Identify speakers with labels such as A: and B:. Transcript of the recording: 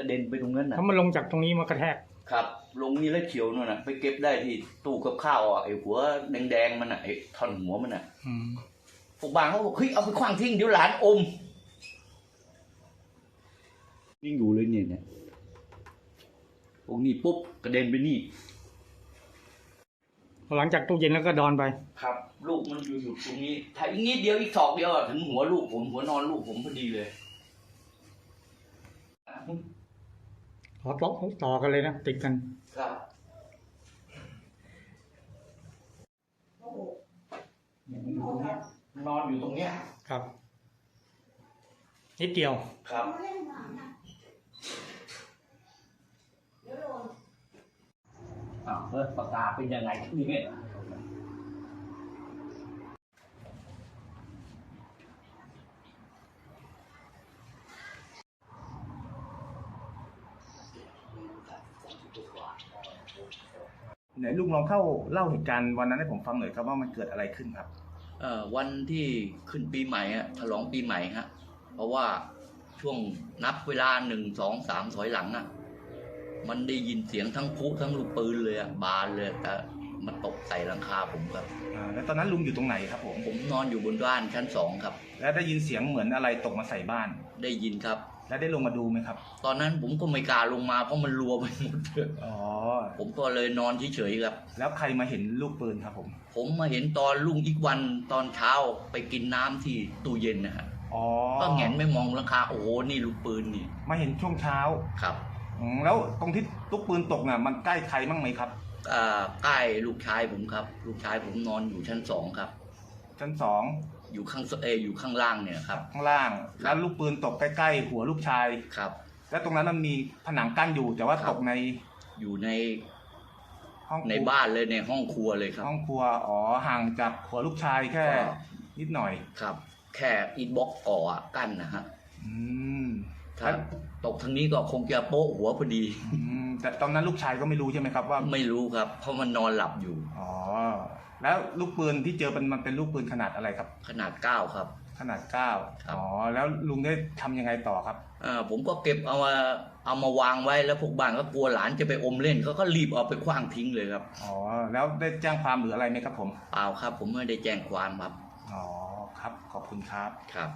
A: ระเด็นไปตรงนั้นน่ะ
B: ถ้ามันลงจากตรงนี้มากระแทก
A: ครับ ลงนี่แล้วเขียวนู่นน่ะ ไปเก็บได้ที่ตู้กับข้าวอะไอ้หัวแดงๆมันน่ะไอ้ท่อนหัวมันน่ะ
B: อืม
A: พวกบางเขาบอกเฮ้ยเอาไปขว้างทิ้งเดี๋ยวหลานอมยิ่งอยู่เลยเนี่ยเนี่ยพวกนี้ปุ๊บกระเด็นไปนี่
B: หลังจากตู้เย็นแล้วก็ดอนไป
A: ครับ ลูกมันอยู่อยู่ตรงนี้ ถ้าอีกนิดเดียวอีกศอกเดียวอะถึงหัวลูกผมหัวนอนลูกผมพอดีเลย
B: ขอต่อต่อกันเลยนะติดกัน
A: ครับเนี่ยมันอยู่ตรงเนี้ยนอนอยู่ตรงเนี้ย
B: ครับ นิดเดียว
A: ครับอ้าวเฮ้ยปากกาเป็นยังไงเนี่ย
C: ไหนลุงลองเข้าเล่าเหตุการณ์วันนั้นให้ผมฟังหน่อยครับว่ามันเกิดอะไรขึ้นครับ
A: เอ่อวันที่ขึ้นปีใหม่อะฉลองปีใหม่ฮะเพราะว่าช่วงนับเวลาหนึ่งสองสามถอยหลังอะมันได้ยินเสียงทั้งพลุทั้งลูกปืนเลยอะบานเลยแต่มันตกใส่หลังคาผมครับ
C: อ่าแล้วตอนนั้นลุงอยู่ตรงไหนครับผม
A: ผมนอนอยู่บนบ้านชั้นสองครับ
C: แล้วได้ยินเสียงเหมือนอะไรตกมาใส่บ้าน
A: ได้ยินครับ
C: แล้วได้ลงมาดูไหมครับ
A: ตอนนั้นผมก็ไม่กล้าลงมาเพราะมันรัวไปหมดเลย
C: อ๋อ
A: ผมก็เลยนอนเฉยๆครับ
C: แล้วใครมาเห็นลูกปืนครับผม
A: ผมมาเห็นตอนลุงอีกวันตอนเช้าไปกินน้ำที่ตู้เย็นนะฮะ
C: อ๋อ
A: ก็แงนไม่มองหลังคาโอ้โหนี่ลูกปืนนี่
C: มาเห็นช่วงเช้า
A: ครับ
C: อืมแล้วตรงที่ลูกปืนตกน่ะมันใกล้ใครบ้างไหมครับ
A: อ่าใกล้ลูกชายผมครับ ลูกชายผมนอนอยู่ชั้นสองครับ
C: ชั้นสอง
A: อยู่ข้างเอออยู่ข้างล่างเนี่ยครับ
C: ข้างล่าง แล้วลูกปืนตกใกล้ๆหัวลูกชาย
A: ครับ
C: แล้วตรงนั้นมันมีผนังกั้นอยู่ แต่ว่า
A: ครับ
C: ตกใน
A: อยู่ใน
C: ห้องครัว
A: ในบ้านเลยในห้องครัวเลยครับ
C: ห้องครัว อ๋อ ห่างจากหัวลูกชายแค่
A: ก็
C: นิดหน่อย
A: ครับ แค่อินบ็อกก่ออะกั้นนะฮะ
C: อืม
A: ถ้าตกทางนี้ก็คงจะโป๊ะหัวพอดี
C: อืม แต่ตอนนั้นลูกชายก็ไม่รู้ใช่ไหมครับว่า
A: ไม่รู้ครับ เพราะมันนอนหลับอยู่
C: อ๋อ แล้วลูกปืนที่เจอเป็นมันเป็นลูกปืนขนาดอะไรครับ
A: ขนาดเก้าครับ
C: ขนาดเก้า
A: ครับ
C: อ๋อ แล้วลุงได้ทำยังไงต่อครับ
A: อ่าผมก็เก็บเอามาเอามาวางไว้แล้วพวกบ้านก็กลัวหลานจะไปอมเล่นเขาก็รีบเอาไปคว้างทิ้งเลยครับ
C: อ๋อ แล้วได้แจ้งความหรืออะไรไหมครับผม
A: เปล่าครับ ผมไม่ได้แจ้งความครับ
C: อ๋อ ครับ ขอบคุณครับ
A: ครับ